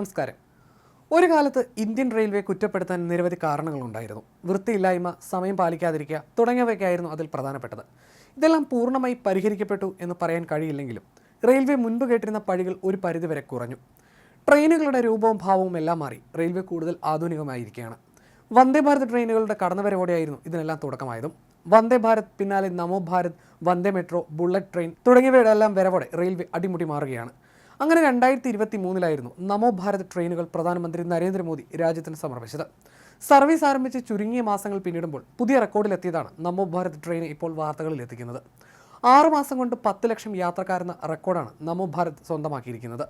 നമസ്കാരം. ഒരു കാലത്ത് ഇന്ത്യൻ റെയിൽവേ കുറ്റപ്പെടുത്താൻ നിരവധി കാരണങ്ങളുണ്ടായിരുന്നു. വൃത്തിയില്ലായ്മ സമയം പാലിക്കാതിരിക്കുക തുടങ്ങിയവയ്ക്കായിരുന്നു അതിൽ പ്രധാനപ്പെട്ടത്. ഇതെല്ലാം പൂർണമായി പരിഹരിക്കപ്പെട്ടു എന്ന് പറയാൻ കഴിയില്ലെങ്കിലും റെയിൽവേ മുൻപ് കേട്ടിരുന്ന പഴികൾ ഒരു പരിധിവരെ കുറഞ്ഞു. ട്രെയിനുകളുടെ രൂപവും ഭാവവും എല്ലാം മാറി. റെയിൽവേ കൂടുതൽ ആധുനികമായിരിക്കുകയാണ്. വന്ദേ ഭാരത് ട്രെയിനുകളുടെ കടന്നുവരവോടെയായിരുന്നു ഇതിനെല്ലാം തുടക്കമായതും. വന്ദേ ഭാരത് പിന്നാലെ Namo Bharat Vande metro bullet train തുടങ്ങിയവയുടെ എല്ലാം വരവോടെ റെയിൽവേ അടിമുടി മാറുകയാണ്. അങ്ങനെ രണ്ടായിരത്തി ഇരുപത്തി മൂന്നിലായിരുന്നു നമോ ഭാരത് ട്രെയിനുകൾ പ്രധാനമന്ത്രി നരേന്ദ്രമോദി രാജ്യത്തിന് സമർപ്പിച്ചത്. സർവീസ് ആരംഭിച്ച് ചുരുങ്ങിയ മാസങ്ങൾ പിന്നിടുമ്പോൾ പുതിയ റെക്കോർഡിലെത്തിയതാണ് നമോ ഭാരത് ട്രെയിൻ ഇപ്പോൾ വാർത്തകളിൽ എത്തിക്കുന്നത്. ആറ് മാസം കൊണ്ട് പത്ത് ലക്ഷം യാത്രക്കാരെന്ന റെക്കോർഡാണ് നമോ ഭാരത് സ്വന്തമാക്കിയിരിക്കുന്നത്.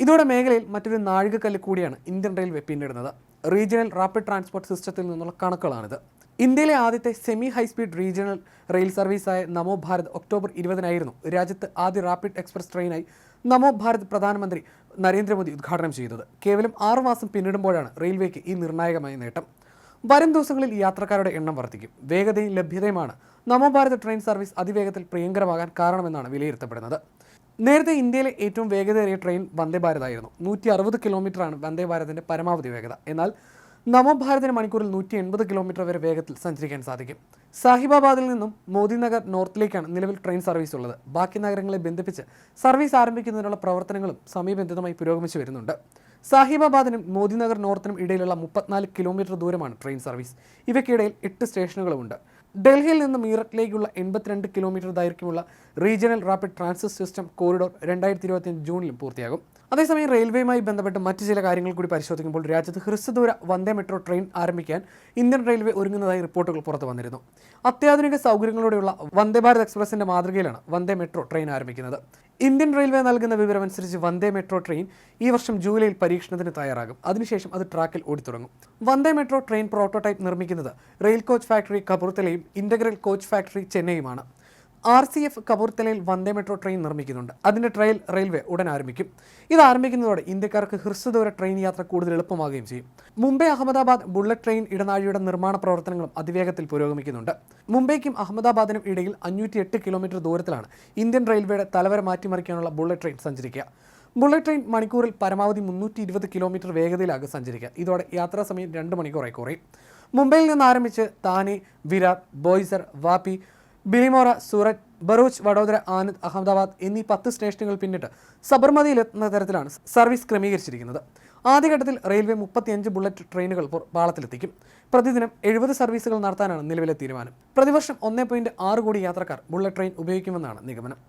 ഇതോടെ മേഖലയിൽ മറ്റൊരു നാഴികക്കല്ല് കൂടിയാണ് ഇന്ത്യൻ റെയിൽവേ പിന്നിടുന്നത്. റീജിയണൽ റാപ്പിഡ് ട്രാൻസ്പോർട്ട് സിസ്റ്റത്തിൽ നിന്നുള്ള കണക്കുകളാണിത്. ഇന്ത്യയിലെ ആദ്യത്തെ semi high speed regional rail സർവീസായ Namo Bharat October ഇരുപതിനായിരുന്നു രാജ്യത്ത് ആദ്യ റാപ്പിഡ് എക്സ്പ്രസ് ട്രെയിനായി നമോ ഭാരത് പ്രധാനമന്ത്രി നരേന്ദ്രമോദി ഉദ്ഘാടനം ചെയ്തത്. കേവലം ആറുമാസം പിന്നിടുമ്പോഴാണ് റെയിൽവേക്ക് ഈ നിർണായകമായ നേട്ടം. വരും ദിവസങ്ങളിൽ യാത്രക്കാരുടെ എണ്ണം വർദ്ധിക്കും. വേഗതയും ലഭ്യതയുമാണ് നമോ ഭാരത് ട്രെയിൻ സർവീസ് അതിവേഗത്തിൽ പ്രിയങ്കരമാകാൻ കാരണമെന്നാണ് വിലയിരുത്തപ്പെടുന്നത്. നേരത്തെ ഇന്ത്യയിലെ ഏറ്റവും വേഗതയേറിയ ട്രെയിൻ വന്ദേ ഭാരത് ആയിരുന്നു. നൂറ്റി അറുപത് കിലോമീറ്ററാണ് വന്ദേ ഭാരതിന്റെ പരമാവധി വേഗത. എന്നാൽ നമോ ഭാരതിന് മണിക്കൂറിൽ നൂറ്റി എൺപത് കിലോമീറ്റർ വരെ വേഗത്തിൽ സഞ്ചരിക്കാൻ സാധിക്കും. സാഹിബാബാദിൽ നിന്നും മോദിനഗർ നോർത്തിലേക്കാണ് നിലവിൽ ട്രെയിൻ സർവീസ് ഉള്ളത്. ബാക്കി നഗരങ്ങളെ ബന്ധിപ്പിച്ച് സർവീസ് ആരംഭിക്കുന്നതിനുള്ള പ്രവർത്തനങ്ങളും സമയബന്ധിതമായി പുരോഗമിച്ചു വരുന്നുണ്ട്. സാഹിബാബാദിനും മോദിനഗർ നോർത്തിനും ഇടയിലുള്ള മുപ്പത്തിനാല് കിലോമീറ്റർ ദൂരമാണ് ട്രെയിൻ സർവീസ്. ഇവയ്ക്കിടയിൽ എട്ട് സ്റ്റേഷനുകളുമുണ്ട്. ഡൽഹിയിൽ നിന്ന് മീററ്റിലേക്കുള്ള എൺപത്തിരണ്ട് കിലോമീറ്റർ ദൈർഘ്യമുള്ള regional rapid transit system corridor രണ്ടായിരത്തി ഇരുപത്തിയഞ്ച് ജൂണിലും പൂർത്തിയാകും. അതേസമയം റെയിൽവേയുമായി ബന്ധപ്പെട്ട് മറ്റു ചില കാര്യങ്ങൾ കൂടി പരിശോധിക്കുമ്പോൾ രാജ്യത്ത് ഹ്രസ്വദൂര വന്ദേ മെട്രോ ട്രെയിൻ ആരംഭിക്കാൻ ഇന്ത്യൻ റെയിൽവേ ഒരുങ്ങുന്നതായി റിപ്പോർട്ടുകൾ പുറത്തു വന്നിരുന്നു. അത്യാധുനിക സൗകര്യങ്ങളോടെയുള്ള വന്ദേ ഭാരത് എക്സ്പ്രസിന്റെ മാതൃകയിലാണ് വന്ദേ മെട്രോ ട്രെയിൻ ആരംഭിക്കുന്നത്. ഇന്ത്യൻ റെയിൽവേ നൽകുന്ന വിവരമനുസരിച്ച് വന്ദേ മെട്രോ ട്രെയിൻ ഈ വർഷം ജൂലൈയിൽ പരീക്ഷണത്തിന് തയ്യാറാകും. അതിനുശേഷം അത് ട്രാക്കിൽ ഓടിത്തുടങ്ങും. വന്ദേ മെട്രോ ട്രെയിൻ പ്രോട്ടോടൈപ്പ് നിർമ്മിക്കുന്നത് റെയിൽ കോച്ച് ഫാക്ടറി കപൂർത്തലയും ഇന്റഗ്രൽ കോച്ച് ഫാക്ടറി ചെന്നൈയുമാണ്. ആർ സി എഫ് കപൂർത്തലയിൽ വന്ദേ മെട്രോ ട്രെയിൻ നിർമ്മിക്കുന്നുണ്ട്. അതിന്റെ ട്രയൽ റെയിൽവേ ഉടൻ ആരംഭിക്കും. ഇത് ആരംഭിക്കുന്നതോടെ ഇന്ത്യക്കാർക്ക് ഹ്രസ്വദൂര ട്രെയിൻ യാത്ര കൂടുതൽ എളുപ്പമാകുകയും ചെയ്യും. മുംബൈ അഹമ്മദാബാദ് ബുള്ളറ്റ് ട്രെയിൻ ഇടനാഴിയുടെ നിർമ്മാണ പ്രവർത്തനങ്ങളും അതിവേഗത്തിൽ പുരോഗമിക്കുന്നുണ്ട്. മുംബൈക്കും അഹമ്മദാബാദിനും ഇടയിൽ അഞ്ഞൂറ്റി കിലോമീറ്റർ ദൂരത്തിലാണ് ഇന്ത്യൻ റെയിൽവേയുടെ തലവര മാറ്റിമറിക്കാനുള്ള ബുള്ളറ്റ് ട്രെയിൻ സഞ്ചരിക്കുക. ബുള്ളറ്റ് ട്രെയിൻ മണിക്കൂറിൽ പരമാവധി മുന്നൂറ്റി ഇരുപത് കിലോമീറ്റർ വേഗതയിലാകും സഞ്ചരിക്കുക. ഇതോടെ യാത്രാ സമയം രണ്ട് മണിക്കൂറായി കുറയും. മുംബൈയിൽ നിന്ന് ആരംഭിച്ച് താനെ വിരാർ ബോയ്സർ വാപ്പി ബിലിമോറ സൂററ്റ് ബറൂച്ച് വഡോദര ആനന്ദ് അഹമ്മദാബാദ് എന്നീ പത്ത് സ്റ്റേഷനുകൾ പിന്നിട്ട് സബർമതിയിലെത്തുന്ന തരത്തിലാണ് സർവീസ് ക്രമീകരിച്ചിരിക്കുന്നത്. ആദ്യഘട്ടത്തിൽ റെയിൽവേ മുപ്പത്തിയഞ്ച് ബുള്ളറ്റ് ട്രെയിനുകൾ പാളത്തിലെത്തിക്കും. പ്രതിദിനം എഴുപത് സർവീസുകൾ നടത്താനാണ് നിലവിലെ തീരുമാനം. പ്രതിവർഷം ഒന്നേ കോടി യാത്രക്കാർ ബുള്ളറ്റ് ട്രെയിൻ ഉപയോഗിക്കുമെന്നാണ് നിഗമനം.